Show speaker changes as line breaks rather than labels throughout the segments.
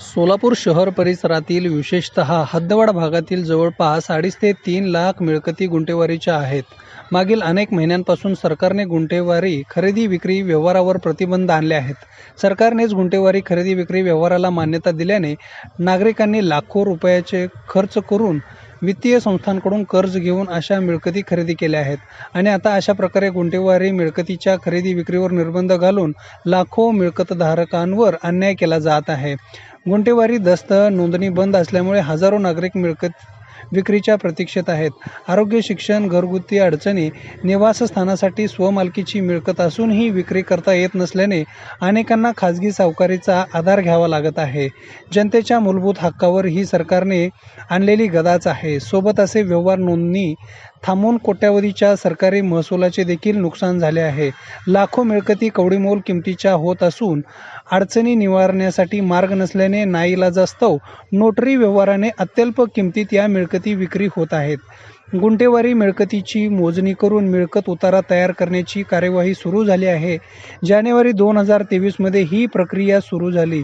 सोलापूर शहर परिसरातील विशेषत हद्दवाड भागातील जवळपास अडीच ते तीन लाख मिळकती गुंटेवारीच्या आहेत. मागील अनेक महिन्यांपासून सरकारने गुंटेवारी खरेदी विक्री व्यवहारावर प्रतिबंध आणले आहेत. सरकारनेच गुंटेवारी खरेदी विक्री व्यवहाराला मान्यता दिल्याने नागरिकांनी लाखो रुपयाचे खर्च करून वित्तीय संस्थांकडून कर्ज घेऊन अशा मिळकती खरेदी केल्या आहेत. आणि आता अशा प्रकारे गुंटेवारी मिळकतीच्या खरेदी विक्रीवर निर्बंध घालून लाखो मिळकतधारकांवर अन्याय केला जात आहे. गुंटेवारी दस्त नोंदणी बंद असल्यामुळे हजारो नागरिक मिळकत विक्रीच्या प्रतीक्षेत आहेत. आरोग्य शिक्षण घरगुती अडचणी निवासस्थानासाठी स्वमालकीची मिळकत असूनही विक्री करता येत नसल्याने अनेकांना खाजगी सावकारीचा आधार घ्यावा लागत आहे. जनतेच्या मूलभूत हक्कावर ही सरकारने आणलेली गदाच आहे. सोबत असे व्यवहार नोंदणी थांबून कोट्यावधीच्या सरकारी महसुलाचे देखील नुकसान झाले आहे. लाखो मिळकती कवडीमोल किमतीच्या होत असून अडचणी निवारण्यासाठी मार्ग नसल्याने नाईलाजास्तव नोटरी व्यवहाराने अत्यल्प किमतीत या मिळकती विक्री होत आहेत. गुंटेवारी मिळकतीची मोजणी करून मिळकत उतारा तयार करण्याची कार्यवाही सुरू झाली आहे. जानेवारी दोन हजार तेवीसमध्ये ही प्रक्रिया सुरू झाली.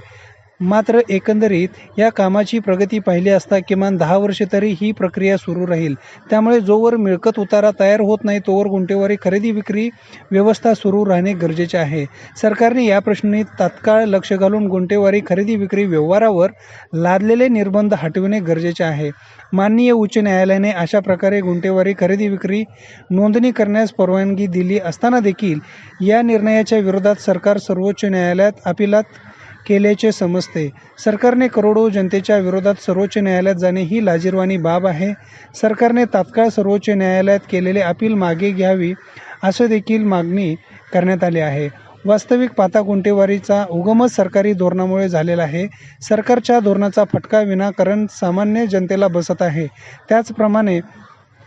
मात्र एकंदरीत या कामाची प्रगती पाहिली असता किमान दहा वर्षे तरी ही प्रक्रिया सुरू राहील. त्यामुळे जोवर मिळकत उतारा तयार होत नाही तोवर गुंठेवारी खरेदी विक्री व्यवस्था सुरू राहणे गरजेचे आहे. सरकारने या प्रश्नी तात्काळ लक्ष घालून गुंठेवारी खरेदी विक्री व्यवहारावर लादलेले निर्बंध हटविणे गरजेचे आहे. माननीय उच्च न्यायालयाने अशा प्रकारे गुंठेवारी खरेदी विक्री नोंदणी करण्यास परवानगी दिली असताना देखील या निर्णयाच्या विरोधात सरकार सर्वोच्च न्यायालयात अपिलात केल्याचे समजते. सरकारने करोडो जनतेच्या विरोधात सर्वोच्च न्यायालयात जाणे ही लाजीरवाणी बाब आहे. सरकारने तात्काळ सर्वोच्च न्यायालयात केलेले अपील मागे घ्यावी असं देखील मागणी करण्यात आली आहे. वास्तविक पातागुंटेवारीचा उगमच सरकारी धोरणामुळे झालेला आहे. सरकारच्या धोरणाचा फटका विनाकारण सामान्य जनतेला बसत आहे. त्याचप्रमाणे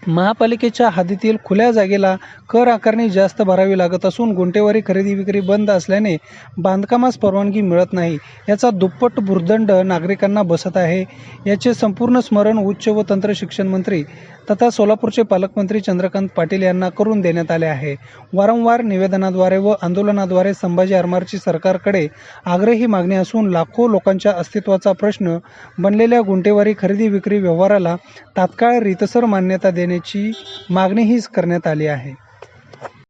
महापालिकेच्या हद्दीतील खुल्या जागेला कर आकारणी जास्त भरावी लागत असून गुंठेवारी खरेदी विक्री बंद असल्याने बांधकामास परवानगी मिळत नाही. याचा दुप्पट भुर्दंड नागरिकांना बसत आहे. याचे संपूर्ण स्मरण उच्च व तंत्र शिक्षण मंत्री तथा सोलापूरचे पालकमंत्री चंद्रकांत पाटील यांना करून देण्यात आले आहे. वारंवार निवेदनाद्वारे व आंदोलनाद्वारे संभाजी आरमारची सरकारकडे आग्रही मागणी असून लाखो लोकांच्या अस्तित्वाचा प्रश्न बनलेल्या गुंठेवारी खरेदी विक्री व्यवहाराला तात्काळ रीतसर मान्यता देण्याची मागणीही करण्यात आली आहे.